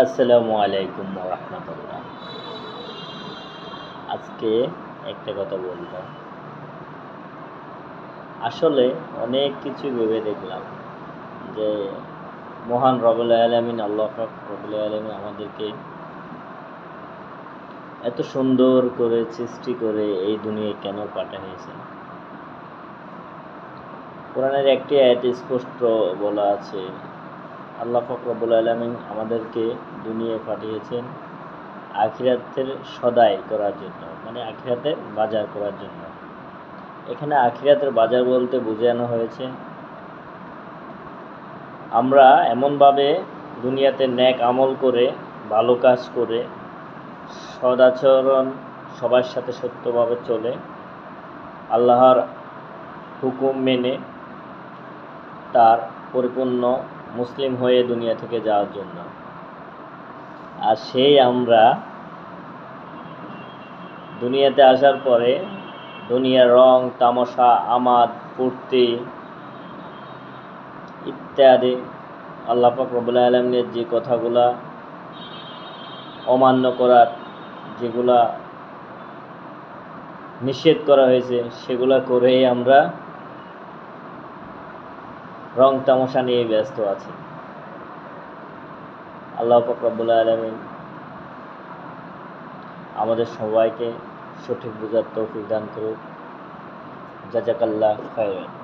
আসসালামু আলাইকুম রহমতুল্লাহ। আজকে একটা কথা বলব। আসলে অনেক কিছু ভেবে দেখলাম যে মহান রবুল আলমিন, আল্লাহ রবুল আলমিন আমাদেরকে এত সুন্দর করে সৃষ্টি করে এই দুনিয়ায় কেন পাঠিয়েছেন কোরআনের একটি আয়াতে স্পষ্ট বলা আছে আল্লাহ ফকরবুল আলমিন আমাদেরকে দুনিয়ায় পাঠিয়েছেন আখিরাতের সদাই করার জন্য মানে আখিরাতের বাজার করার জন্য। এখানে আখিরাতের বাজার বলতে বোঝানো হয়েছে, আমরা এমনভাবে দুনিয়াতে ন্যাক আমল করে, ভালো কাজ করে, সদাচরণ, সবার সাথে সত্যভাবে চলে, আল্লাহর হুকুম মেনে তার পরিপূর্ণ মুসলিম হয়ে দুনিয়া থেকে যাওয়ার জন্য। আর সেই আমরা দুনিয়াতে আসার পরে দুনিয়ার রং, তামাশা, আমাদ, ফুর্তি ইত্যাদি আল্লাহ পাক রবুল আলমের যে কথাগুলা অমান্য করার যেগুলা নিষেধ করা হয়েছে, সেগুলা করেই আমরা রং তামাশা নিয়ে ব্যস্ত আছি। আল্লাহ ফকরাবুল আলমিন আমাদের সবাইকে সঠিক বোঝার তৌফিক দান করুক। জাজাকাল্লাহ খায়রান।